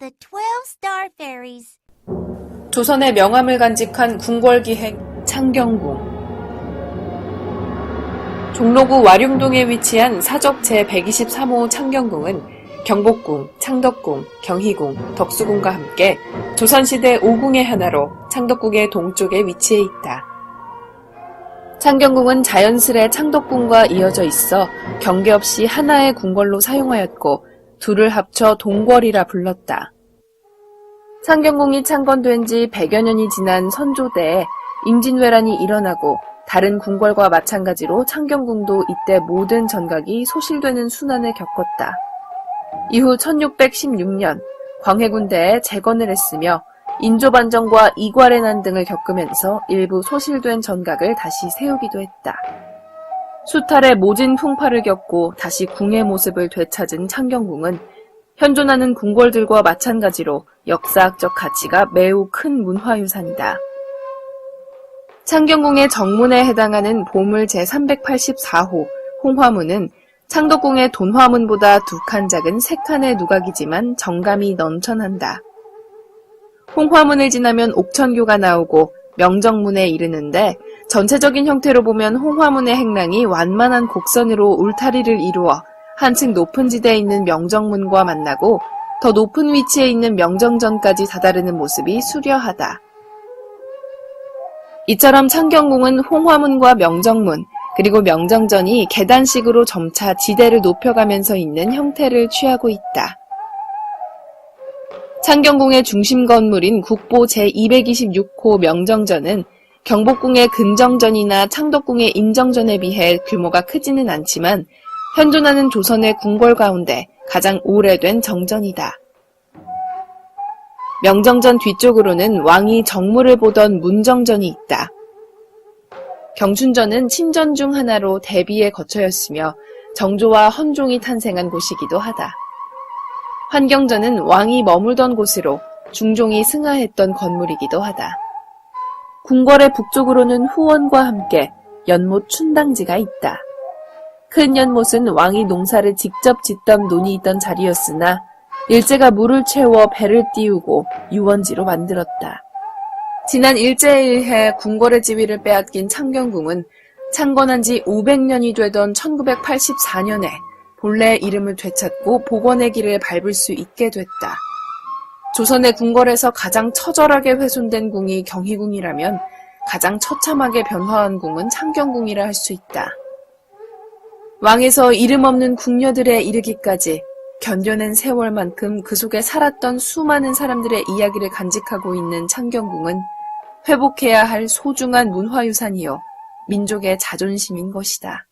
The Twelve Star Fairies. 조선의 명함을 간직한 궁궐기행 창경궁. 종로구 와룡동에 위치한 사적 제123호 창경궁은 경복궁, 창덕궁, 경희궁, 덕수궁과 함께 조선시대 5궁의 하나로 창덕궁의 동쪽에 위치해 있다. 창경궁은 자연스레 창덕궁과 이어져 있어 경계 없이 하나의 궁궐로 사용하였고 둘을 합쳐 동궐이라 불렀다. 창경궁이 창건된 지 100여 년이 지난 선조대에 임진왜란이 일어나고 다른 궁궐과 마찬가지로 창경궁도 이때 모든 전각이 소실되는 순환을 겪었다. 이후 1616년 광해군대에 재건을 했으며 인조반정과 이괄의 난 등을 겪으면서 일부 소실된 전각을 다시 세우기도 했다. 수탈의 모진 풍파를 겪고 다시 궁의 모습을 되찾은 창경궁은 현존하는 궁궐들과 마찬가지로 역사학적 가치가 매우 큰 문화유산이다. 창경궁의 정문에 해당하는 보물 제384호 홍화문은 창덕궁의 돈화문보다 두 칸 작은 세 칸의 누각이지만 정감이 넘쳐난다. 홍화문을 지나면 옥천교가 나오고 명정문에 이르는데 전체적인 형태로 보면 홍화문의 행랑이 완만한 곡선으로 울타리를 이루어 한층 높은 지대에 있는 명정문과 만나고 더 높은 위치에 있는 명정전까지 다다르는 모습이 수려하다. 이처럼 창경궁은 홍화문과 명정문, 그리고 명정전이 계단식으로 점차 지대를 높여가면서 있는 형태를 취하고 있다. 창경궁의 중심 건물인 국보 제226호 명정전은 경복궁의 근정전이나 창덕궁의 인정전에 비해 규모가 크지는 않지만 현존하는 조선의 궁궐 가운데 가장 오래된 정전이다. 명정전 뒤쪽으로는 왕이 정무를 보던 문정전이 있다. 경춘전은 친전 중 하나로 대비의 거처였으며 정조와 헌종이 탄생한 곳이기도 하다. 환경전은 왕이 머물던 곳으로 중종이 승하했던 건물이기도 하다. 궁궐의 북쪽으로는 후원과 함께 연못 춘당지가 있다. 큰 연못은 왕이 농사를 직접 짓던 논이 있던 자리였으나 일제가 물을 채워 배를 띄우고 유원지로 만들었다. 지난 일제에 의해 궁궐의 지위를 빼앗긴 창경궁은 창건한 지 500년이 되던 1984년에 본래의 이름을 되찾고 복원의 길을 밟을 수 있게 됐다. 조선의 궁궐에서 가장 처절하게 훼손된 궁이 경희궁이라면 가장 처참하게 변화한 궁은 창경궁이라 할 수 있다. 왕에서 이름 없는 궁녀들에 이르기까지 견뎌낸 세월만큼 그 속에 살았던 수많은 사람들의 이야기를 간직하고 있는 창경궁은 회복해야 할 소중한 문화유산이요 민족의 자존심인 것이다.